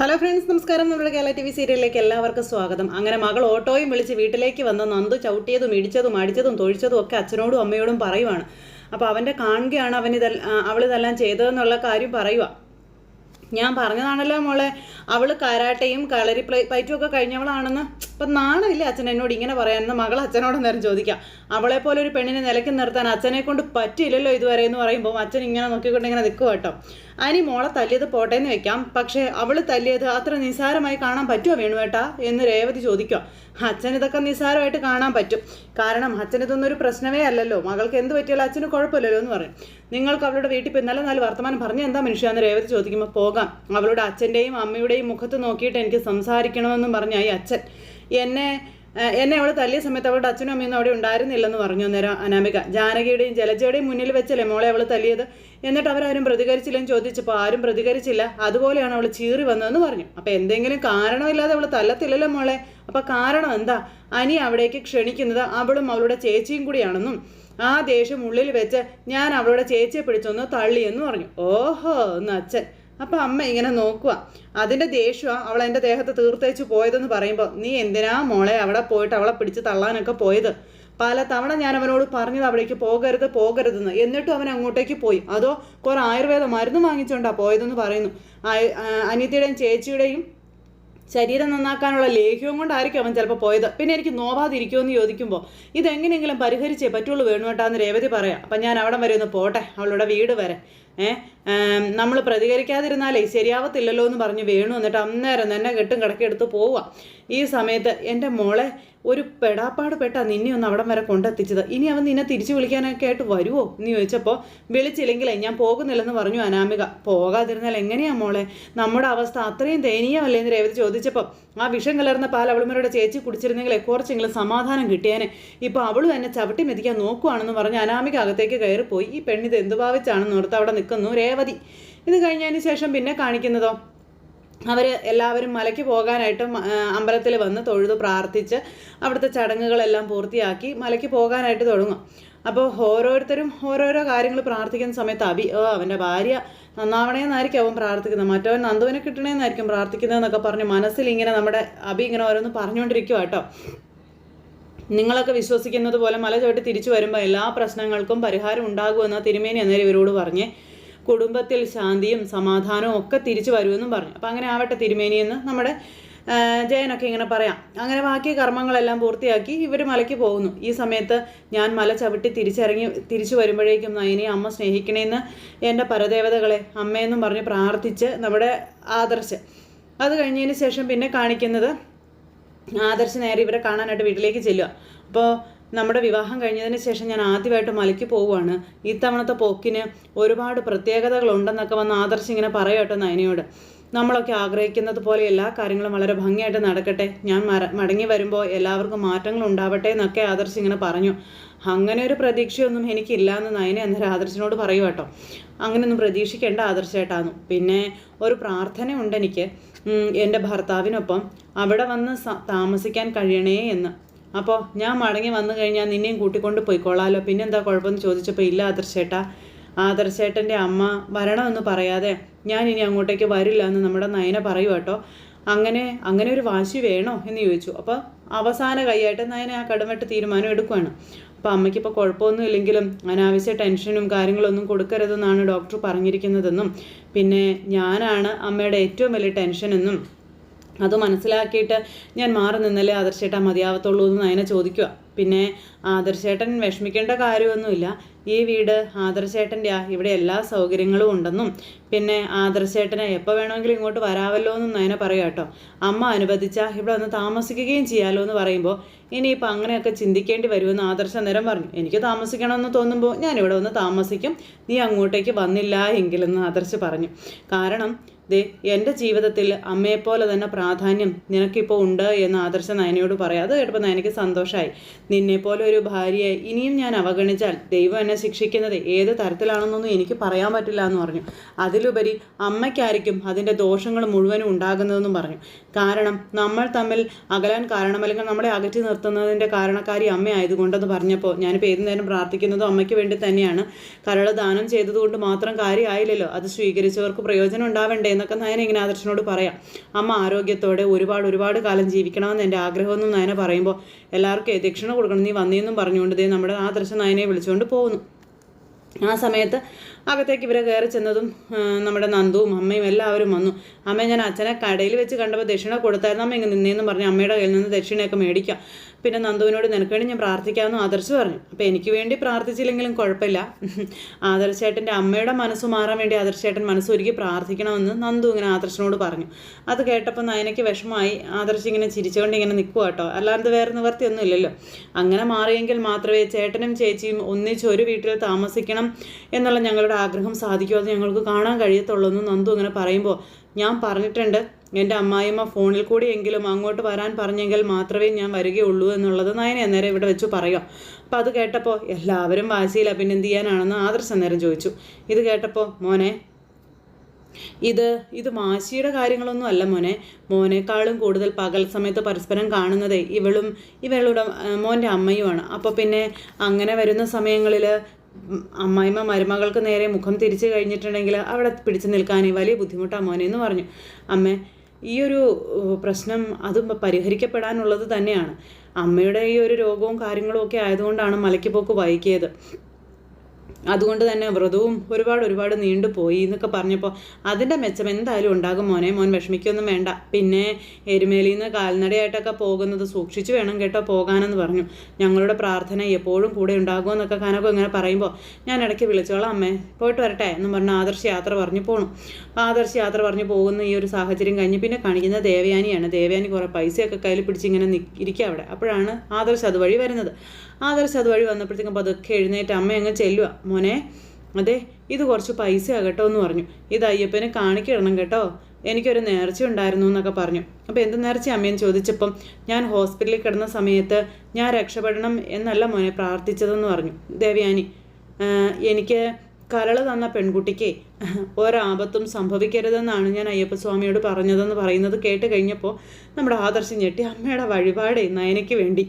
Hello friends നമസ്കാരം. നമ്മുടെ Kerala T V സീരിയലിലേക്ക് എല്ലാവർക്കും സ്വാഗതം. അങ്ങനെ മകൾ ഓട്ടോയും വിളിച്ച് വീട്ടിലേക്ക് വന്ന് നന്ദു ചവിട്ടിയതും ഇടിച്ചതും അടിച്ചതും തൊഴിച്ചതും ഒക്കെ അച്ഛനോടും അമ്മയോടും പറയുവാണ്. അപ്പോൾ അവന്റെ കാണുകയാണ് അവൻ ഇതെല്ലാം അവളിതെല്ലാം ചെയ്തതെന്നുള്ള കാര്യം പറയുക ഞാൻ പറഞ്ഞതാണല്ലോ മോളെ അവൾ കരാട്ടയും കളരി പ്ലേ പയറ്റും ഒക്കെ കഴിഞ്ഞവളാണെന്ന്. ഇപ്പം നാണമില്ല അച്ഛൻ എന്നോട് ഇങ്ങനെ പറയാനെന്ന് മകൾ അച്ഛനോട് നേരം ചോദിക്കാം. അവളെ പോലെ ഒരു പെണ്ണിനെ നിലയ്ക്ക് നിർത്താൻ അച്ഛനെ കൊണ്ട് പറ്റിയില്ലല്ലോ ഇതുവരെ എന്ന് പറയുമ്പോൾ അച്ഛൻ ഇങ്ങനെ നോക്കിക്കൊണ്ട് ഇങ്ങനെ നിൽക്കുക കേട്ടോ. അനി മോളെ തല്ലിയത് പോട്ടെ എന്ന് വെക്കാം. പക്ഷേ അവൾ തല്ലിയത് അത്ര നിസ്സാരമായി കാണാൻ പറ്റുമോ വേണുവേട്ടാ? എന്ന് രേവതി ചോദിക്കുക. അച്ഛൻ ഇതൊക്കെ നിസ്സാരമായിട്ട് കാണാൻ പറ്റും. കാരണം അച്ഛൻ ഇതൊന്നും ഒരു പ്രശ്നമേ അല്ലല്ലോ. മകൾക്ക് എന്ത് പറ്റിയാലും അച്ഛന് കുഴപ്പമില്ലല്ലോ എന്ന് പറയും. നിങ്ങൾക്ക് അവളുടെ വീട്ടിൽ പോയി നല്ല നല്ല വർത്തമാനം പറഞ്ഞ എന്താ മനുഷ്യ? എന്ന് രേവതി ചോദിക്കുമ്പോൾ പോകാം. അവളുടെ അച്ഛന്റെയും അമ്മയുടെയും മുഖത്ത് നോക്കിയിട്ട് എനിക്ക് സംസാരിക്കണമെന്നും പറഞ്ഞായി അച്ഛൻ. എന്നെ എന്നെ അവൾ തല്ലിയ സമയത്ത് അവളുടെ അച്ഛനും അമ്മയൊന്നും അവിടെ ഉണ്ടായിരുന്നില്ലെന്ന് പറഞ്ഞു അന്നേരം അനാമിക. ജാനകിയുടെയും ജലജയുടെയും മുന്നിൽ വെച്ചല്ലേ മോളെ അവൾ തല്ലിയത്? എന്നിട്ട് അവരാരും പ്രതികരിച്ചില്ലെന്ന് ചോദിച്ചപ്പോൾ ആരും പ്രതികരിച്ചില്ല. അതുപോലെയാണ് അവൾ ചീറി വന്നതെന്ന് പറഞ്ഞു. അപ്പോൾ എന്തെങ്കിലും കാരണമില്ലാതെ അവൾ തല്ലത്തില്ലല്ലോ മോളെ. അപ്പോൾ കാരണം എന്താ? അനി അവിടേക്ക് ക്ഷണിക്കുന്നത് അവളും അവളുടെ ചേച്ചിയും കൂടിയാണെന്നും ആ ദേഷ്യം ഉള്ളിൽ വെച്ച് ഞാൻ അവളുടെ ചേച്ചിയെ പിടിച്ചൊന്ന് തള്ളിയെന്ന് പറഞ്ഞു. ഓഹോ എന്ന് അച്ഛൻ. അപ്പം അമ്മ ഇങ്ങനെ നോക്കുക അതിന്റെ ദേഷ്യമാണ് അവൾ എന്റെ ദേഹത്ത് തീർത്തേച്ച് പോയതെന്ന് പറയുമ്പോൾ നീ എന്തിനാ മോളെ അവിടെ പോയിട്ട് അവളെ പിടിച്ച് തള്ളാനൊക്കെ പോയത്? പല തവണ ഞാൻ അവനോട് പറഞ്ഞത് അവിടേക്ക് പോകരുത് പോകരുതെന്ന്. എന്നിട്ടും അവൻ അങ്ങോട്ടേക്ക് പോയി. അതോ കുറേ ആയുർവേദ മരുന്ന് വാങ്ങിച്ചുകൊണ്ടാണ് പോയതെന്ന് പറയുന്നു. അനിയത്തിയുടെയും ചേച്ചിയുടെയും ശരീരം നന്നാക്കാനുള്ള ലേഹ്യവും കൊണ്ടായിരിക്കും അവൻ ചിലപ്പോൾ പോയത്. പിന്നെ എനിക്ക് നോവാതിരിക്കുമെന്ന് ചോദിക്കുമ്പോൾ ഇതെങ്ങനെയെങ്കിലും പരിഹരിച്ചേ പറ്റുള്ളൂ വേണുവേട്ടാന്ന് രേവതി പറയാം. അപ്പം ഞാൻ അവിടെ വരെ ഒന്ന് പോട്ടെ അവളുടെ വീട് വരെ. ഏഹ് നമ്മൾ പ്രതികരിക്കാതിരുന്നാലേ ശരിയാവത്തില്ലല്ലോ എന്ന് പറഞ്ഞ് വേണു എന്നിട്ട് അന്നേരം തന്നെ കെട്ടും കിടക്കെടുത്ത് പോവുക ഈ സമയത്ത് എന്റെ മോളെ ഒരു പെടാപ്പാട് പെട്ടാ നിന്നെ ഒന്ന് അവിടം വരെ കൊണ്ടെത്തിച്ചത്. ഇനി അവൻ നിന്നെ തിരിച്ചു വിളിക്കാനൊക്കെ ആയിട്ട് വരുമോ എന്ന് ചോദിച്ചപ്പോൾ വിളിച്ചില്ലെങ്കിലേ ഞാൻ പോകുന്നില്ലെന്ന് പറഞ്ഞു അനാമിക. പോകാതിരുന്നാൽ എങ്ങനെയാ മോളെ? നമ്മുടെ അവസ്ഥ അത്രയും ദയനീയമല്ലേ? എന്ന് രേവതി ചോദിച്ചപ്പോൾ ആ വിഷം കലർന്ന പാൽ അവളുമരുടെ ചേച്ചി കുടിച്ചിരുന്നെങ്കിലേ കുറച്ചെങ്കിലും സമാധാനം കിട്ടിയേനെ. ഇപ്പോൾ അവളും തന്നെ ചവിട്ടി മെതിക്കാൻ നോക്കുവാണെന്ന് പറഞ്ഞ് അനാമിക അകത്തേക്ക് കയറിപ്പോയി. ഈ പെണ്ണിത് എന്ത് ഭാവിച്ചാണെന്ന് ഓർത്ത് അവിടെ നിൽക്കുന്നു രേവതി. ഇത് കഴിഞ്ഞതിന് ശേഷം പിന്നെ കാണിക്കുന്നതോ? അവർ എല്ലാവരും മലയ്ക്ക് പോകാനായിട്ട് അമ്പലത്തിൽ വന്ന് തൊഴുത് പ്രാർത്ഥിച്ച് അവിടുത്തെ ചടങ്ങുകളെല്ലാം പൂർത്തിയാക്കി മലയ്ക്ക് പോകാനായിട്ട് തുടങ്ങും. അപ്പോൾ ഓരോരുത്തരും ഓരോരോ കാര്യങ്ങൾ പ്രാർത്ഥിക്കുന്ന സമയത്ത് അബി ഓ അവന്റെ ഭാര്യ നന്നാവണേന്നായിരിക്കും അവൻ പ്രാർത്ഥിക്കുന്നത്. മറ്റവൻ നന്ദുവിനെ കിട്ടണേന്നായിരിക്കും പ്രാർത്ഥിക്കുന്നതെന്നൊക്കെ പറഞ്ഞ് മനസ്സിൽ ഇങ്ങനെ നമ്മുടെ അബി ഇങ്ങനെ ഓരോന്ന് പറഞ്ഞുകൊണ്ടിരിക്കുക കേട്ടോ നിങ്ങളൊക്കെ വിശ്വസിക്കുന്നത് പോലെ മല ചവിട്ടി തിരിച്ചു വരുമ്പോൾ എല്ലാ പ്രശ്നങ്ങൾക്കും പരിഹാരം ഉണ്ടാകുമെന്ന് തിരുമേനി അന്നേരം ഇവരോട് പറഞ്ഞ്. കുടുംബത്തിൽ ശാന്തിയും സമാധാനവും ഒക്കെ തിരിച്ചു വരുമെന്നും പറഞ്ഞു. അപ്പം അങ്ങനെ ആവട്ടെ തിരുമേനിയെന്ന് നമ്മുടെ ജയനൊക്കെ ഇങ്ങനെ പറയാം. അങ്ങനെ ബാക്കി കർമ്മങ്ങളെല്ലാം പൂർത്തിയാക്കി ഇവർ മലയ്ക്ക് പോകുന്നു. ഈ സമയത്ത് ഞാൻ മല ചവിട്ടി തിരിച്ചിറങ്ങി തിരിച്ചു വരുമ്പോഴേക്കും നയനെ അമ്മ സ്നേഹിക്കണേന്ന് എന്റെ പരദേവതകളെ അമ്മയെന്നും പറഞ്ഞ് പ്രാർത്ഥിച്ച് നമ്മുടെ ആദർശ്. അത് കഴിഞ്ഞതിന് ശേഷം പിന്നെ കാണിക്കുന്നത് ആദർശ് നേരെ ഇവരെ കാണാനായിട്ട് വീട്ടിലേക്ക് ചെല്ലുക അപ്പോൾ നമ്മുടെ വിവാഹം കഴിഞ്ഞതിന് ശേഷം ഞാൻ ആദ്യമായിട്ട് മലയ്ക്ക് പോവുകയാണ്. ഇത്തവണത്തെ പോക്കിന് ഒരുപാട് പ്രത്യേകതകളുണ്ടെന്നൊക്കെ വന്ന് ആദർശ് ഇങ്ങനെ പറയട്ടോ നയനയോട്. നമ്മളൊക്കെ ആഗ്രഹിക്കുന്നത് പോലെ എല്ലാ കാര്യങ്ങളും വളരെ ഭംഗിയായിട്ട് നടക്കട്ടെ. ഞാൻ മടങ്ങി വരുമ്പോൾ എല്ലാവർക്കും മാറ്റങ്ങൾ ഉണ്ടാവട്ടെ എന്നൊക്കെ ആദർശ് ഇങ്ങനെ പറഞ്ഞു. അങ്ങനെ ഒരു പ്രതീക്ഷയൊന്നും എനിക്കില്ല എന്ന് നയന അന്നേരം ആദർശിനോട് പറയൂ കേട്ടോ. അങ്ങനെയൊന്നും പ്രതീക്ഷിക്കേണ്ട ആദർശമായിട്ടാണ് പിന്നെ ഒരു പ്രാർത്ഥനയുണ്ട് എനിക്ക് എന്റെ ഭർത്താവിനൊപ്പം അവിടെ വന്ന് താമസിക്കാൻ കഴിയണേ എന്ന്. അപ്പോൾ ഞാൻ മടങ്ങി വന്നു കഴിഞ്ഞാൽ നിന്നെയും കൂട്ടിക്കൊണ്ട് പോയിക്കോളാലോ. പിന്നെന്താ കുഴപ്പമെന്ന് ചോദിച്ചപ്പോൾ ഇല്ല ആദർശേട്ടാ ആദർശേട്ടന്റെ അമ്മ വരണമെന്ന് പറയാതെ ഞാൻ ഇനി അങ്ങോട്ടേക്ക് വരില്ല എന്ന് നമ്മുടെ നയന പറയൂ കേട്ടോ അങ്ങനെ അങ്ങനെ ഒരു വാശി വേണോ? എന്ന് ചോദിച്ചു. അപ്പോൾ അവസാന കൈയായിട്ട് നയന ആ കടുമട്ട് തീരുമാനം എടുക്കുകയാണ് അപ്പോൾ അമ്മയ്ക്കിപ്പോൾ കുഴപ്പമൊന്നും ഇല്ലെങ്കിലും അനാവശ്യ ടെൻഷനും കാര്യങ്ങളൊന്നും കൊടുക്കരുതെന്നാണ് ഡോക്ടർ പറഞ്ഞിരിക്കുന്നതെന്നും പിന്നെ ഞാനാണ് അമ്മയുടെ ഏറ്റവും വലിയ ടെൻഷനെന്നും അത് മനസ്സിലാക്കിയിട്ട് ഞാൻ മാറി നിന്നല്ലേ ആദർശേട്ടാ മതിയാവത്തുള്ളൂ എന്ന് നയന ചോദിക്കുക പിന്നെ ആദർശേട്ടൻ വിഷമിക്കേണ്ട കാര്യമൊന്നുമില്ല. ഈ വീട് ആദർശേട്ടന്റെയാ. ഇവിടെ എല്ലാ സൗകര്യങ്ങളും ഉണ്ടെന്നും പിന്നെ ആദർശേട്ടനെ എപ്പോൾ വേണമെങ്കിലും ഇങ്ങോട്ട് വരാമല്ലോ എന്നും നയന പറയാം കേട്ടോ. അമ്മ അനുവദിച്ചാൽ ഇവിടെ ഒന്ന് താമസിക്കുകയും ചെയ്യാമല്ലോ എന്ന് പറയുമ്പോൾ ഇനിയിപ്പോൾ അങ്ങനെയൊക്കെ ചിന്തിക്കേണ്ടി വരുമെന്ന് ആദർശ നേരം പറഞ്ഞു. എനിക്ക് താമസിക്കണമെന്ന് തോന്നുമ്പോൾ ഞാൻ ഇവിടെ ഒന്ന് താമസിക്കും. നീ അങ്ങോട്ടേക്ക് വന്നില്ല എങ്കിലെന്ന് ആദർശ് പറഞ്ഞു. കാരണം ദേ എന്റെ ജീവിതത്തിൽ അമ്മയെപ്പോലെ തന്നെ പ്രാധാന്യം നിനക്കിപ്പോൾ ഉണ്ട് എന്ന് ആദർശ നയനയോട് പറയാം. അത് കേട്ടപ്പോൾ നയനയ്ക്ക് സന്തോഷമായി നിന്നെപ്പോലെ ഒരു ഭാര്യയെ ഇനിയും ഞാൻ അവഗണിച്ചാൽ ദൈവം എന്നെ ശിക്ഷിക്കുന്നത് ഏത് തരത്തിലാണെന്നൊന്നും എനിക്ക് പറയാൻ പറ്റില്ല എന്ന് പറഞ്ഞു. അതിലുപരി അമ്മയ്ക്കായിരിക്കും അതിന്റെ ദോഷങ്ങൾ മുഴുവനും ഉണ്ടാകുന്നതെന്നും പറഞ്ഞു. കാരണം നമ്മൾ തമ്മിൽ അകലാൻ കാരണം അല്ലെങ്കിൽ നമ്മളെ അകറ്റി നിർത്തുന്നതിന്റെ കാരണക്കാരി അമ്മയായതുകൊണ്ടെന്ന് പറഞ്ഞപ്പോൾ ഞാനിപ്പോൾ ഏത് നേരം പ്രാർത്ഥിക്കുന്നതും അമ്മയ്ക്ക് വേണ്ടി തന്നെയാണ് കരള ദാനം ചെയ്തതുകൊണ്ട് മാത്രം കാര്യമായില്ലല്ലോ അത് സ്വീകരിച്ചവർക്ക് പ്രയോജനം ഉണ്ടാവണ്ടേ എന്നൊക്കെ നയന ഇങ്ങനെ ആദർശനോട് പറയാം. അമ്മ ആരോഗ്യത്തോടെ ഒരുപാട് ഒരുപാട് കാലം ജീവിക്കണമെന്ന് എന്റെ ആഗ്രഹമെന്നും നയന പറയുമ്പോൾ എല്ലാവർക്കും ദക്ഷിണ കൊടുക്കണം നീ വന്നേന്നും പറഞ്ഞുകൊണ്ട് ദേ നമ്മുടെ ആദർശ നയനയെ വിളിച്ചുകൊണ്ട് പോകുന്നു. ആ സമയത്ത് അകത്തേക്ക് ഇവരെ കയറി ചെന്നതും നമ്മുടെ നന്ദുവും അമ്മയും എല്ലാവരും വന്നു. അമ്മ ഞാൻ അച്ഛനെ കടയിൽ വെച്ച് കണ്ടപ്പോൾ ദക്ഷിണ കൊടുത്തായിരുന്നു. അമ്മ ഇങ്ങനെ നിന്നേന്ന് പറഞ്ഞ് അമ്മയുടെ കയ്യിൽ നിന്ന് ദക്ഷിണയൊക്കെ മേടിക്കാം. പിന്നെ നന്ദുവിനോട് നിനക്ക് വേണ്ടി ഞാൻ പ്രാർത്ഥിക്കാമെന്ന് ആദർശ് പറഞ്ഞു. അപ്പോൾ എനിക്ക് വേണ്ടി പ്രാർത്ഥിച്ചില്ലെങ്കിലും കുഴപ്പമില്ല. ആദർശേട്ടന്റെ അമ്മയുടെ മനസ്സ് മാറാൻ വേണ്ടി ആദർശേട്ടൻ മനസ്സൊരുക്കി പ്രാർത്ഥിക്കണമെന്ന് നന്ദു ഇങ്ങനെ ആദർശനോട് പറഞ്ഞു. അത് കേട്ടപ്പോൾ നയനയ്ക്ക് വിഷമമായി. ആദർശ് ഇങ്ങനെ ചിരിച്ചുകൊണ്ട് ഇങ്ങനെ നിൽക്കുക കേട്ടോ. അല്ലാണ്ട് വേറെ നിവർത്തിയൊന്നും ഇല്ലല്ലോ അങ്ങനെ മാറിയെങ്കിൽ മാത്രമേ ചേട്ടനും ചേച്ചിയും ഒന്നിച്ച് ഒരു വീട്ടിൽ താമസിക്കണം എന്നുള്ള ഞങ്ങളുടെ ആഗ്രഹം സാധിക്കുമോ അത് ഞങ്ങൾക്ക് കാണാൻ കഴിയത്തുള്ളൂ എന്ന് നന്ദു ഇങ്ങനെ പറയുമ്പോൾ ഞാൻ പറഞ്ഞിട്ടുണ്ട്. എന്റെ അമ്മായിമ്മ ഫോണിൽ കൂടി എങ്കിലും അങ്ങോട്ട് വരാൻ പറഞ്ഞെങ്കിൽ മാത്രമേ ഞാൻ വരികയുള്ളൂ എന്നുള്ളത് നയന അന്നേരം ഇവിടെ വെച്ച് പറയാം അപ്പം അത് കേട്ടപ്പോൾ എല്ലാവരും വാശിയില്ല പിന്നെ എന്ത് ചെയ്യാനാണെന്ന് ആദർശ് അന്നേരം ചോദിച്ചു. ഇത് കേട്ടപ്പോൾ മോനെ ഇത് ഇത് മാശിയുടെ കാര്യങ്ങളൊന്നും അല്ല മോനെ. മോനേക്കാളും കൂടുതൽ പകൽ സമയത്ത് പരസ്പരം കാണുന്നത് ഇവളും ഇവളുടെ മോന്റെ അമ്മയുമാണ്. അപ്പോൾ പിന്നെ അങ്ങനെ വരുന്ന സമയങ്ങളിൽ അമ്മായിമ്മ മരുമകൾക്ക് നേരെ മുഖം തിരിച്ചു കഴിഞ്ഞിട്ടുണ്ടെങ്കിൽ അവിടെ പിടിച്ചു നിൽക്കാൻ വലിയ ബുദ്ധിമുട്ടാണ് മോനെ എന്ന് പറഞ്ഞു. അമ്മേ ഈ ഒരു പ്രശ്നം അതും പരിഹരിക്കപ്പെടാനുള്ളത് തന്നെയാണ്. അമ്മയുടെ ഈ ഒരു രോഗവും കാര്യങ്ങളും ഒക്കെ ആയതുകൊണ്ടാണ് മലയ്ക്ക് പോക്ക് വൈകിയത്. അതുകൊണ്ട് തന്നെ വ്രതവും ഒരുപാട് ഒരുപാട് നീണ്ടുപോയി എന്നൊക്കെ പറഞ്ഞപ്പോൾ അതിന്റെ മെച്ചം എന്തായാലും ഉണ്ടാകും മോനെ മോൻ വിഷമിക്കൊന്നും വേണ്ട. പിന്നെ എരുമേലിയിൽ നിന്ന് കാൽനടയായിട്ടൊക്കെ പോകുന്നത് സൂക്ഷിച്ചു വേണം കേട്ടോ പോകാനെന്ന് പറഞ്ഞു. ഞങ്ങളുടെ പ്രാർത്ഥന എപ്പോഴും കൂടെ ഉണ്ടാകുമെന്നൊക്കെ കാനൊക്കെ ഇങ്ങനെ പറയുമ്പോൾ ഞാൻ ഇടയ്ക്ക് വിളിച്ചോളാം അമ്മേ പോയിട്ട് വരട്ടെ എന്ന് പറഞ്ഞ് ആദർശ യാത്ര പറഞ്ഞു പോണു. ആദർശ യാത്ര പറഞ്ഞു പോകുന്ന ഈ ഒരു സാഹചര്യം കഴിഞ്ഞ് പിന്നെ കാണിക്കുന്ന ദേവയാനിയാണ്. ദേവയാനി കുറേ പൈസയൊക്കെ കയ്യിൽ പിടിച്ച് ഇങ്ങനെ ഇരിക്കുക അവിടെ. അപ്പോഴാണ് ആദർശ് അതുവഴി വരുന്നത്. ആദർശ് അതുവഴി വന്നപ്പോഴത്തേക്കും അപ്പോൾ അതൊക്കെ എഴുന്നേറ്റ് അമ്മ അങ്ങ് ചെല്ലുക മോനെ അതെ ഇത് കുറച്ച് പൈസ ആകട്ടോ എന്ന് പറഞ്ഞു. ഇത് അയ്യപ്പനെ കാണിക്കിടണം കേട്ടോ. എനിക്കൊരു നേർച്ച ഉണ്ടായിരുന്നു എന്നൊക്കെ പറഞ്ഞു. അപ്പോൾ എന്ത് നേർച്ച അമ്മയെന്ന് ചോദിച്ചപ്പം ഞാൻ ഹോസ്പിറ്റലിൽ കിടന്ന സമയത്ത് ഞാൻ രക്ഷപ്പെടണം എന്നല്ല മോനെ പ്രാർത്ഥിച്ചതെന്ന് പറഞ്ഞു. ദേവയാനി എനിക്ക് കരൾ തന്ന പെൺകുട്ടിക്ക് ഒരാപത്തും സംഭവിക്കരുതെന്നാണ് ഞാൻ അയ്യപ്പ സ്വാമിയോട് പറഞ്ഞതെന്ന് പറയുന്നത് കേട്ട് കഴിഞ്ഞപ്പോൾ നമ്മുടെ ആദർശം ഞെട്ടി. അമ്മയുടെ വഴിപാടേ നയനയ്ക്ക് വേണ്ടി.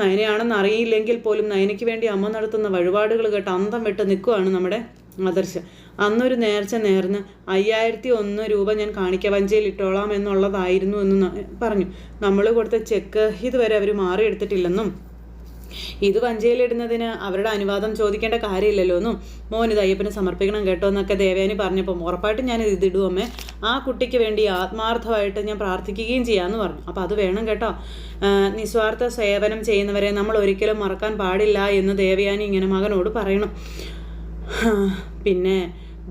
നയനയാണെന്ന് അറിയില്ലെങ്കിൽ പോലും നയനയ്ക്ക് വേണ്ടി അമ്മ നടത്തുന്ന വഴിപാടുകൾ കേട്ട് അന്തം വിട്ട് നിൽക്കുകയാണ് നമ്മുടെ ആദർശ്. അന്നൊരു നേർച്ച നേർന്ന് അയ്യായിരത്തി ഒന്ന് രൂപ ഞാൻ കാണിക്കവഞ്ചയിൽ ഇട്ടോളാം എന്നുള്ളതായിരുന്നു എന്ന് പറഞ്ഞു. നമ്മൾ കൊടുത്ത ചെക്ക് ഇതുവരെ അവർ മാറിയെടുത്തിട്ടില്ലെന്നും ഇത് വഞ്ചിയിലിടുന്നതിന് അവരുടെ അനുവാദം ചോദിക്കേണ്ട കാര്യമില്ലല്ലോ എന്നും മോൻ ഇത് സമർപ്പിക്കണം കേട്ടോ എന്നൊക്കെ ദേവയാനി പറഞ്ഞപ്പം ഉറപ്പായിട്ടും ഞാൻ ഇത് അമ്മേ. ആ കുട്ടിക്ക് വേണ്ടി ആത്മാർത്ഥമായിട്ട് ഞാൻ പ്രാർത്ഥിക്കുകയും ചെയ്യാമെന്ന് പറഞ്ഞു. അപ്പോൾ അത് വേണം കേട്ടോ. നിസ്വാർത്ഥ സേവനം ചെയ്യുന്നവരെ നമ്മൾ ഒരിക്കലും മറക്കാൻ പാടില്ല എന്ന് ദേവയാനി ഇങ്ങനെ മകനോട് പറയണം. പിന്നെ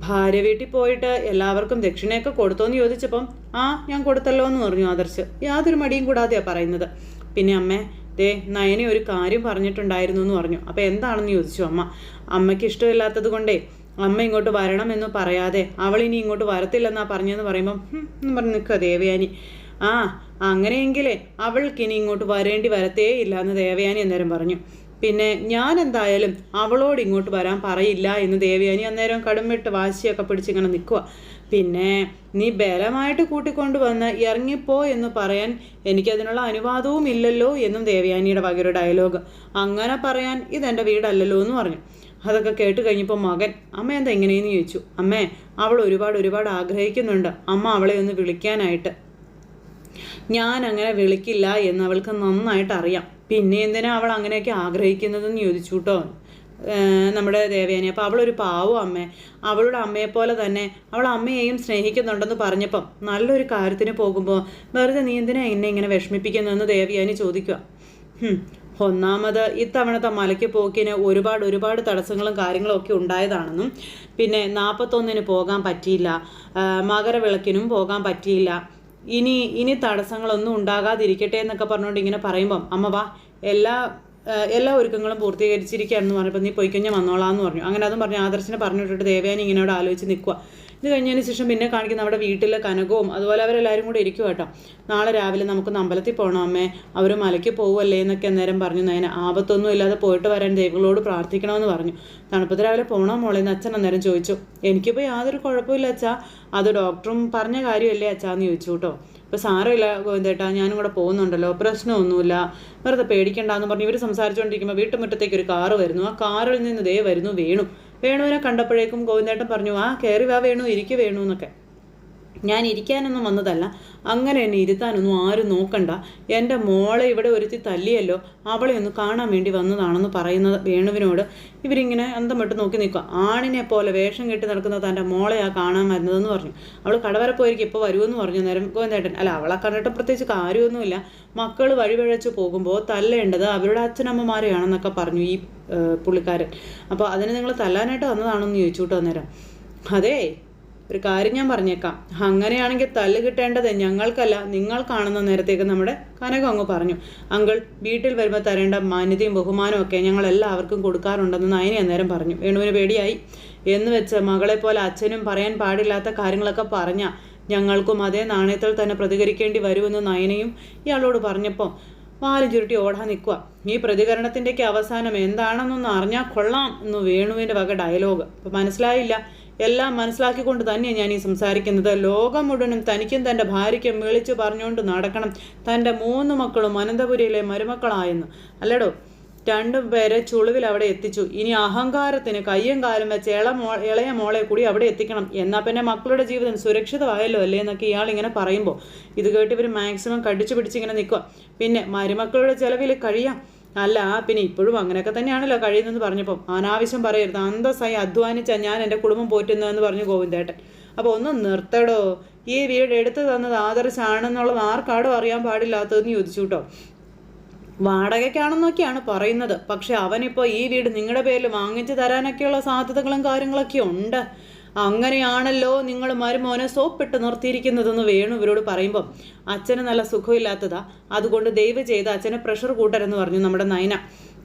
ഭാര്യ വീട്ടിൽ പോയിട്ട് എല്ലാവർക്കും ദക്ഷിണയൊക്കെ കൊടുത്തോന്ന് ചോദിച്ചപ്പം ആ ഞാൻ കൊടുത്തല്ലോ എന്ന് പറഞ്ഞു ആദർശ്. യാതൊരു മടിയും കൂടാതെയാണ് പറയുന്നത്. പിന്നെ അമ്മേ ദേ നയനെ ഒരു കാര്യം പറഞ്ഞിട്ടുണ്ടായിരുന്നു എന്ന് പറഞ്ഞു. അപ്പോൾ എന്താണെന്ന് ചോദിച്ചു അമ്മ? അമ്മയ്ക്ക് ഇഷ്ടമില്ലാത്തത് കൊണ്ടേ അമ്മ ഇങ്ങോട്ട് വരണമെന്ന് പറയാതെ അവൾ ഇനി ഇങ്ങോട്ട് വരത്തില്ലെന്നാ പറഞ്ഞതെന്ന് പറയുമ്പം പറഞ്ഞ് നിൽക്കുക ദേവയാനി. ആ അങ്ങനെയെങ്കിലേ അവൾക്ക് ഇനി ഇങ്ങോട്ട് വരേണ്ടി വരത്തേ ഇല്ല എന്ന് ദേവയാനി അന്നേരം പറഞ്ഞു. പിന്നെ ഞാൻ എന്തായാലും അവളോട് ഇങ്ങോട്ട് വരാൻ പറയില്ല എന്ന് ദേവയാനി അന്നേരം കടുമിട്ട് വാശിയൊക്കെ പിടിച്ചിങ്ങനെ നിൽക്കുക പിന്നെ നീ ബലമായിട്ട് കൂട്ടിക്കൊണ്ടുവന്ന് ഇറങ്ങിപ്പോ എന്ന് പറയാൻ എനിക്കതിനുള്ള അനുവാദവും ഇല്ലല്ലോ എന്നും ദേവയാനിയുടെ വകയൊരു ഡയലോഗ് അങ്ങനെ പറയാൻ ഇതെന്റെ വീടല്ലല്ലോ എന്ന് പറഞ്ഞു. അതൊക്കെ കേട്ട് കഴിഞ്ഞപ്പോൾ മകൻ അമ്മ എന്താ എങ്ങനെയെന്ന് ചോദിച്ചു? അമ്മേ അവൾ ഒരുപാട് ഒരുപാട് ആഗ്രഹിക്കുന്നുണ്ട്. അമ്മ അവളെ ഒന്ന് വിളിക്കാനായിട്ട്. ഞാൻ അങ്ങനെ വിളിക്കില്ല എന്ന് അവൾക്ക് നന്നായിട്ട് അറിയാം പിന്നെ എന്തിനാ അവൾ അങ്ങനെയൊക്കെ ആഗ്രഹിക്കുന്നതെന്ന് ചോദിച്ചു കേട്ടോ നമ്മുടെ ദേവേനെ അപ്പോൾ അവളൊരു പാവം അമ്മ. അവളുടെ അമ്മയെ പോലെ തന്നെ അവൾ അമ്മയെയും സ്നേഹിക്കുന്നുണ്ടെന്ന് പറഞ്ഞപ്പം നല്ലൊരു കാര്യത്തിന് പോകുമ്പോൾ വെറുതെ നീ എന്തിനാ എന്നെ ഇങ്ങനെ വിഷമിപ്പിക്കുന്നതെന്ന് ദേവയാനി ചോദിക്കുക. ഒന്നാമത് ഇത്തവണത്തെ മലയ്ക്ക് പോക്കിന് ഒരുപാട് ഒരുപാട് തടസ്സങ്ങളും കാര്യങ്ങളും ഒക്കെ ഉണ്ടായതാണെന്നും പിന്നെ നാൽപ്പത്തൊന്നിന് പോകാൻ പറ്റിയില്ല. മകരവിളക്കിനും പോകാൻ പറ്റിയില്ല. ഇനി ഇനി തടസ്സങ്ങളൊന്നും ഉണ്ടാകാതിരിക്കട്ടെ എന്നൊക്കെ പറഞ്ഞുകൊണ്ട് ഇങ്ങനെ പറയുമ്പം അമ്മ വാ എല്ലാ എല്ലാ ഒരുക്കങ്ങളും പൂർത്തീകരിച്ചിരിക്കുകയാണെന്ന് പറഞ്ഞപ്പോൾ നീ പോയി കഴിഞ്ഞാൽ വന്നോളാം എന്ന് പറഞ്ഞു. അങ്ങനെ അതും പറഞ്ഞു. ആദർശനെ പറഞ്ഞിട്ടിട്ട് ദേവയാനി ഇങ്ങനെ അവിടെ ആലോചിച്ച് നിൽക്കുക ഇത് കഴിഞ്ഞതിന് ശേഷം പിന്നെ കാണിക്കുന്ന നമ്മുടെ വീട്ടിലെ കനകവും അതുപോലെ അവരെല്ലാവരും കൂടെ ഇരിക്കും കേട്ടോ. നാളെ രാവിലെ നമുക്ക് അമ്പലത്തിൽ പോകണം അമ്മേ. അവർ മലയ്ക്ക് പോകുമല്ലേ എന്നൊക്കെ അന്നേരം പറഞ്ഞു. നയന ആപത്തൊന്നും ഇല്ലാതെ പോയിട്ട് വരാൻ ദൈവങ്ങളോട് പ്രാർത്ഥിക്കണമെന്ന് പറഞ്ഞു. തണുപ്പത്ത് രാവിലെ പോകണോ മോളെ എന്ന് അച്ഛൻ അന്നേരം ചോദിച്ചു. എനിക്കിപ്പോൾ യാതൊരു കുഴപ്പമില്ല അച്ഛാ. അത് ഡോക്ടറും പറഞ്ഞ കാര്യമല്ലേ അച്ഛാ എന്ന് ചോദിച്ചു കേട്ടോ. ഇപ്പോൾ സാരമില്ല ഗോവിന്ദേട്ടാ ഞാനും കൂടെ പോകുന്നുണ്ടല്ലോ പ്രശ്നമൊന്നുമില്ല. വെറുതെ പേടിക്കണ്ടെന്ന് പറഞ്ഞ് ഇവർ സംസാരിച്ചുകൊണ്ടിരിക്കുമ്പോൾ വീട്ടുമുറ്റത്തേക്ക് ഒരു കാറ് വരുന്നു. ആ കാറിൽ നിന്ന് ദേ വരുന്നു വേണു. വേണുവിനെ കണ്ടപ്പോഴേക്കും ഗോവിന്ദേട്ടൻ പറഞ്ഞു ആ കയറി വാ വേണു ഇരിക്കു വേണു എന്നൊക്കെ. ഞാൻ ഇരിക്കാനൊന്നും വന്നതല്ല. അങ്ങനെ എന്നെ ഇരുത്താനൊന്നും ആരും നോക്കണ്ട. എന്റെ മോളെ ഇവിടെ ഒരുത്തി തല്ലിയല്ലോ. അവളെ ഒന്ന് കാണാൻ വേണ്ടി വന്നതാണെന്ന് പറയുന്നത് വേണുവിനോട് ഇവരിങ്ങനെ അന്തം വിട്ട് നോക്കി നിൽക്കുക. ആണിനെ പോലെ വേഷം കെട്ടി നടക്കുന്ന തന്റെ മോളെയാ കാണാൻ വരുന്നതെന്ന് പറഞ്ഞു. അവൾ കടവരെ പോയിരിക്കും ഇപ്പോൾ വരുമെന്ന് പറഞ്ഞു നേരം ഗോവിന്ദേട്ടൻ. അല്ല അവളെ കണ്ടിട്ട് പ്രത്യേകിച്ച് കാര്യമൊന്നുമില്ല. മക്കൾ വഴിവഴച്ച് പോകുമ്പോൾ തല്ലേണ്ടത് അവരുടെ അച്ഛനമ്മമാരെയാണെന്നൊക്കെ പറഞ്ഞു ഈ പുള്ളിക്കാരൻ. അപ്പോൾ അതിന് നിങ്ങൾ തല്ലാനായിട്ട് വന്നതാണെന്ന് ചോദിച്ചു കേട്ടോ അന്നേരം. അതേ ഒരു കാര്യം ഞാൻ പറഞ്ഞേക്കാം. അങ്ങനെയാണെങ്കിൽ തല്ല് കിട്ടേണ്ടത് ഞങ്ങൾക്കല്ല. നിങ്ങൾ കാണുന്ന നേരത്തേക്ക് നമ്മുടെ കനകം അങ്ങ് പറഞ്ഞു. അങ്കിൾ വീട്ടിൽ വരുമ്പോൾ തരേണ്ട മാന്യതയും ബഹുമാനവും ഒക്കെ ഞങ്ങൾ എല്ലാവർക്കും കൊടുക്കാറുണ്ടെന്ന് നയനി അന്നേരം പറഞ്ഞു. വേണുവിന് പേടിയായി. എന്ന് വെച്ച് മകളെ പോലെ അച്ഛനും പറയാൻ പാടില്ലാത്ത കാര്യങ്ങളൊക്കെ പറഞ്ഞ ഞങ്ങൾക്കും അതേ നാണയത്തിൽ തന്നെ പ്രതികരിക്കേണ്ടി വരുമെന്ന് നയനയും ഇയാളോട് പറഞ്ഞപ്പോൾ വാലും ചുരുട്ടി ഓടാൻ നിൽക്കുക ഈ പ്രതികരണത്തിന്റെയൊക്കെ അവസാനം എന്താണെന്നൊന്ന് അറിഞ്ഞാൽ കൊള്ളാം എന്ന് വേണുവിന്റെ വക ഡയലോഗ് അപ്പം മനസ്സിലായില്ല. എല്ലാം മനസ്സിലാക്കിക്കൊണ്ട് തന്നെയാണ് ഞാൻ ഈ സംസാരിക്കുന്നത്. ലോകം മുഴുവനും തനിക്കും തന്റെ ഭാര്യയ്ക്കും വിളിച്ചു പറഞ്ഞുകൊണ്ട് നടക്കണം. തന്റെ മൂന്ന് മക്കളും അനന്തപുരിയിലെ മരുമക്കളായെന്ന്. അല്ലേടോ? രണ്ടു പേരെ ചുളിവിൽ അവിടെ എത്തിച്ചു. ഇനി അഹങ്കാരത്തിന് കയ്യും കാലും വെച്ച് ഇള മോ ഇളയ മോളെ കൂടി അവിടെ എത്തിക്കണം. എന്നാൽ പിന്നെ മക്കളുടെ ജീവിതം സുരക്ഷിതമായല്ലോ അല്ലേ എന്നൊക്കെ ഇയാൾ ഇങ്ങനെ പറയുമ്പോൾ ഇത് കേട്ട് ഇവർ മാക്സിമം കടിച്ചു പിടിച്ചിങ്ങനെ നിൽക്കുക പിന്നെ മരുമക്കളുടെ ചിലവിൽ കഴിയാം. അല്ല പിന്നെ ഇപ്പോഴും അങ്ങനെയൊക്കെ തന്നെയാണല്ലോ കഴിയുന്നതെന്ന് പറഞ്ഞപ്പോൾ അനാവശ്യം പറയരുത്. അന്തസ്സായി അധ്വാനിച്ച ഞാൻ എന്റെ കുടുംബം പോറ്റുന്നതെന്ന് പറഞ്ഞു ഗോവിന്ദേട്ടൻ. അപ്പോൾ ഒന്ന് നിർത്തടോ. ഈ വീട് എടുത്തു തന്നത് ആദർശാണെന്നുള്ളത് ആർക്കാടും അറിയാൻ പാടില്ലാത്തതെന്ന് ചോദിച്ചു കേട്ടോ. വാടകയ്ക്കാണെന്നൊക്കെയാണ് പറയുന്നത്. പക്ഷെ അവനിപ്പോൾ ഈ വീട് നിങ്ങളുടെ പേരിൽ വാങ്ങിച്ചു തരാനൊക്കെയുള്ള സാധ്യതകളും കാര്യങ്ങളൊക്കെ ഉണ്ട്. അങ്ങനെയാണല്ലോ നിങ്ങൾ മരുമോനെ സോപ്പിട്ട് നിർത്തിയിരിക്കുന്നതെന്ന് വേണു ഇവരോട് പറയുമ്പോൾ അച്ഛന് നല്ല സുഖമില്ലാത്തതാ. അതുകൊണ്ട് ദയവ് ചെയ്ത് അച്ഛനെ പ്രഷർ കൂട്ടരെന്ന് പറഞ്ഞു നമ്മുടെ നയന.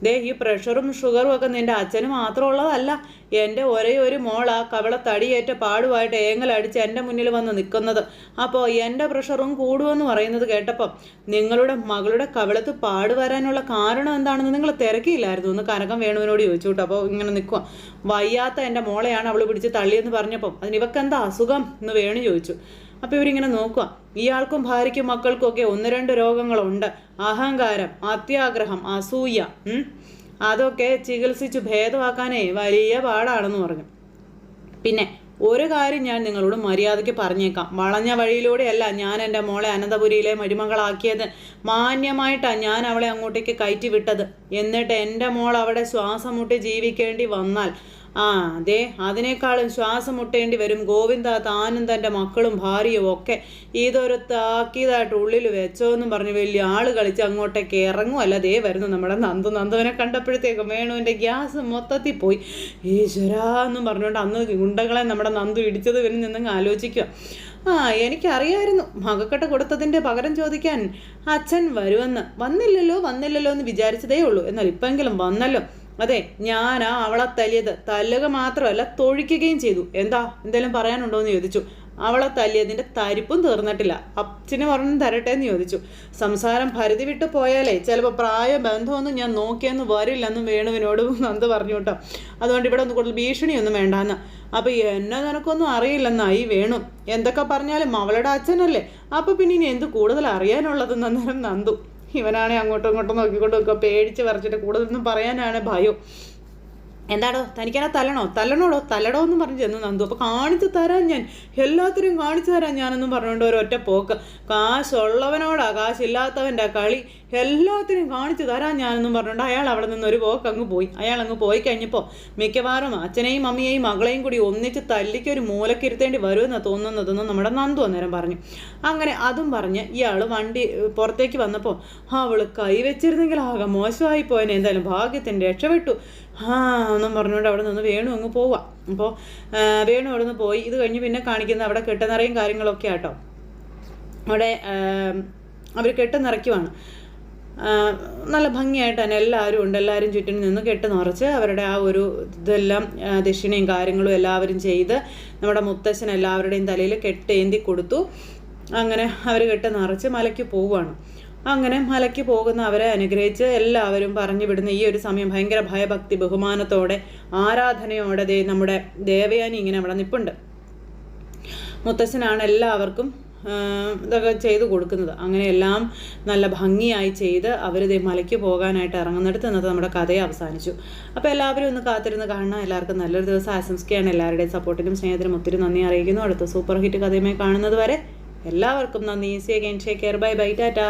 ദേ ഈ പ്രഷറും ഷുഗറും ഒക്കെ നിന്റെ അച്ഛന് മാത്രമുള്ളതല്ല. എന്റെ ഒരേ ഒരു മോളാ കവള തടിയേറ്റ പാടുമായിട്ട് ഏങ്ങലടിച്ച് എന്റെ മുന്നിൽ വന്ന് നിൽക്കുന്നത്. അപ്പോൾ എന്റെ പ്രഷറും കൂടുമെന്ന് പറയുന്നത് കേട്ടപ്പം നിങ്ങളുടെ മകളുടെ കവളത്ത് പാട് വരാനുള്ള കാരണം എന്താണെന്ന് നിങ്ങൾ തിരക്കിയില്ലായിരുന്നു? എന്ന് കനകം വേണുവിനോട് ചോദിച്ചു കേട്ടോ. അപ്പോൾ ഇങ്ങനെ നിൽക്കുക വയ്യാത്ത എന്റെ മോളെയാണ് അവൾ പിടിച്ച് തള്ളിയെന്ന് പറഞ്ഞപ്പം അതിന് ഇവക്കെന്താ അസുഖം എന്ന് വേണു ചോദിച്ചു. അപ്പോൾ ഇവരിങ്ങനെ നോക്കുക ഇയാൾക്കും ഭാര്യയ്ക്കും മക്കൾക്കും ഒക്കെ ഒന്ന് രണ്ട് രോഗങ്ങളുണ്ട്. അഹങ്കാരം അത്യാഗ്രഹം അസൂയ അതൊക്കെ ചികിത്സിച്ചു ഭേദമാക്കാനേ വലിയ പാടാണെന്ന് പറഞ്ഞു. പിന്നെ ഒരു കാര്യം ഞാൻ നിങ്ങളോട് മര്യാദയ്ക്ക് പറഞ്ഞേക്കാം. വളഞ്ഞ വഴിയിലൂടെയല്ല ഞാൻ എന്റെ മോളെ അനന്തപുരിയിലെ മരുമകളാക്കിയത്. മാന്യമായിട്ടാണ് ഞാൻ അവളെ അങ്ങോട്ടേക്ക് കയറ്റി വിട്ടത് എന്നിട്ട് എന്റെ മോൾ അവിടെ ശ്വാസം മുട്ടി ജീവിക്കേണ്ടി വന്നാൽ ആ അതെ അതിനേക്കാളും ശ്വാസം മുട്ടേണ്ടി വരും. ഗോവിന്ദ താനും തന്റെ മക്കളും ഭാര്യയും ഒക്കെ ഇതൊരു താക്കീതായിട്ട് ഉള്ളിൽ വെച്ചോ എന്നും പറഞ്ഞ് വലിയ ആൾ കളിച്ച് അങ്ങോട്ടേക്ക് ഇറങ്ങുമല്ല ദേ വരുന്നു നമ്മുടെ നന്ദു. നന്ദുവിനെ കണ്ടപ്പോഴത്തേക്കും വേണുവിന്റെ ഗ്യാസ് മൊത്തത്തിൽ പോയി. ഈശ്വരാ എന്നും പറഞ്ഞുകൊണ്ട് അന്ന് ഗുണ്ടകളെ നമ്മുടെ നന്ദു ഇടിച്ചത് വരും നിന്നങ്ങ് ആലോചിക്കുക. ആ എനിക്കറിയായിരുന്നു. മകക്കട്ട കൊടുത്തതിന്റെ പകരം ചോദിക്കാൻ അച്ഛൻ വരുമെന്ന്. വന്നില്ലല്ലോ വന്നില്ലല്ലോ എന്ന് വിചാരിച്ചതേ ഉള്ളൂ. എന്നാൽ ഇപ്പെങ്കിലും വന്നല്ലോ. അതെ ഞാനാ അവളെ തല്ലിയത്. തല്ലുക മാത്രമല്ല തൊഴിക്കുകയും ചെയ്തു. എന്താ? എന്തെങ്കിലും പറയാനുണ്ടോ എന്ന് ചോദിച്ചു. അവളെ തല്ലിയതിന്റെ തരിപ്പും തീർന്നിട്ടില്ല. അച്ഛന് പറഞ്ഞു തരട്ടെ എന്ന് ചോദിച്ചു. സംസാരം പരിധി വിട്ടു പോയാലേ ചിലപ്പോൾ പ്രായ ബന്ധമൊന്നും ഞാൻ നോക്കിയെന്ന് വരില്ലെന്നും വേണുവിനോട് നന്ദ പറഞ്ഞു കേട്ടോ. അതുകൊണ്ട് ഇവിടെ ഒന്നും കൂടുതൽ ഭീഷണിയൊന്നും വേണ്ടാന്ന്. അപ്പോൾ എന്നെ നിനക്കൊന്നും അറിയില്ലെന്നായി വേണു. എന്തൊക്കെ പറഞ്ഞാലും അവളുടെ അച്ഛനല്ലേ. അപ്പോൾ പിന്നെ ഇനി എന്ത് കൂടുതൽ അറിയാനുള്ളതെന്ന് അന്നേരം നന്ദു. ഇവനാണെ അങ്ങോട്ടും ഇങ്ങോട്ടും നോക്കിക്കൊണ്ട് നിൽക്കുക. പേടിച്ച് വരച്ചിട്ട് കൂടുതലൊന്നും പറയാനാണ് ഭയം. എന്താടോ തനിക്കാ തല്ലണോ? തല്ലണോടോ? തല്ലടോ എന്ന് പറഞ്ഞ് ചെന്ന് നന്ദു. അപ്പോൾ കാണിച്ചു തരാൻ ഞാൻ. എല്ലാത്തിനും കാണിച്ചു തരാൻ ഞാനെന്നും പറഞ്ഞുകൊണ്ട് ഒരൊറ്റ പോക്ക്. കാശുള്ളവനോടാ കാശില്ലാത്തവന്റെ കളി. എല്ലാത്തിനും കാണിച്ചു തരാൻ ഞാനെന്നും പറഞ്ഞുകൊണ്ട് അയാൾ അവിടെ നിന്ന് ഒരു പോക്ക് അങ്ങ് പോയി. അയാൾ അങ്ങ് പോയി കഴിഞ്ഞപ്പോൾ മിക്കവാറും അച്ഛനെയും അമ്മയെയും മകളെയും കൂടി ഒന്നിച്ച് തല്ലിക്ക് ഒരു മൂലക്കിരുത്തേണ്ടി വരുമെന്ന് തോന്നുന്നതെന്ന് നമ്മുടെ നന്ദു അന്നേരം പറഞ്ഞു. അങ്ങനെ അതും പറഞ്ഞ് ഇയാൾ വണ്ടി പുറത്തേക്ക് വന്നപ്പോൾ അവൾ കൈവച്ചിരുന്നെങ്കിൽ ആകെ മോശമായി പോയനെ. എന്തായാലും ഭാഗ്യത്തിന്റെ രക്ഷപ്പെട്ടു. ആ എന്നും പറഞ്ഞുകൊണ്ട് അവിടെ നിന്ന് വേണു അങ്ങ് പോവാം. അപ്പോൾ വേണു അവിടെ നിന്ന് പോയി. ഇത് കഴിഞ്ഞ് പിന്നെ കാണിക്കുന്ന അവിടെ കെട്ടുന്നറയും കാര്യങ്ങളൊക്കെ ആട്ടോ അവിടെ അവർ കെട്ടുന്നിറക്കുവാണ് നല്ല ഭംഗിയായിട്ട് തന്നെ എല്ലാവരും ഉണ്ട്. എല്ലാവരും ചുറ്റിനും നിന്ന് കെട്ട് നിറച്ച് അവരുടെ ആ ഒരു ഇതെല്ലാം ദക്ഷിണയും കാര്യങ്ങളും എല്ലാവരും ചെയ്ത് നമ്മുടെ മുത്തശ്ശൻ എല്ലാവരുടെയും തലയിൽ കെട്ടേന്തി കൊടുത്തു. അങ്ങനെ അവർ കെട്ട് നിറച്ച് മലയ്ക്ക് പോവുകയാണ്. അങ്ങനെ മലയ്ക്ക് പോകുന്ന അവരെ അനുഗ്രഹിച്ച് എല്ലാവരും പറഞ്ഞു വിടുന്ന ഈ ഒരു സമയം ഭയങ്കര ഭയഭക്തി ബഹുമാനത്തോടെ ആരാധനയോടെ നമ്മുടെ ദേവയാനി ഇങ്ങനെ അവിടെ നിൽപ്പുണ്ട് മുത്തശ്ശനാണ് എല്ലാവർക്കും ഇതൊക്കെ ചെയ്ത് കൊടുക്കുന്നത്. അങ്ങനെ എല്ലാം നല്ല ഭംഗിയായി ചെയ്ത് അവരിത് മലയ്ക്ക് പോകാനായിട്ട് ഇറങ്ങുന്നിടത്ത് ഇന്നത്തെ നമ്മുടെ കഥയെ അവസാനിച്ചു. അപ്പോൾ എല്ലാവരും ഒന്ന് കാത്തിരുന്ന് കാണണം. എല്ലാവർക്കും നല്ലൊരു ദിവസം ആശംസിക്കുകയാണ്. എല്ലാവരുടെയും സപ്പോർട്ടിനും സ്നേഹത്തിനും ഒത്തിരി നന്ദി അറിയിക്കുന്നു. അടുത്ത സൂപ്പർ ഹിറ്റ് കഥയുമായി കാണുന്നത് വരെ എല്ലാവർക്കും നന്ദി. Easy again take care bye bye tata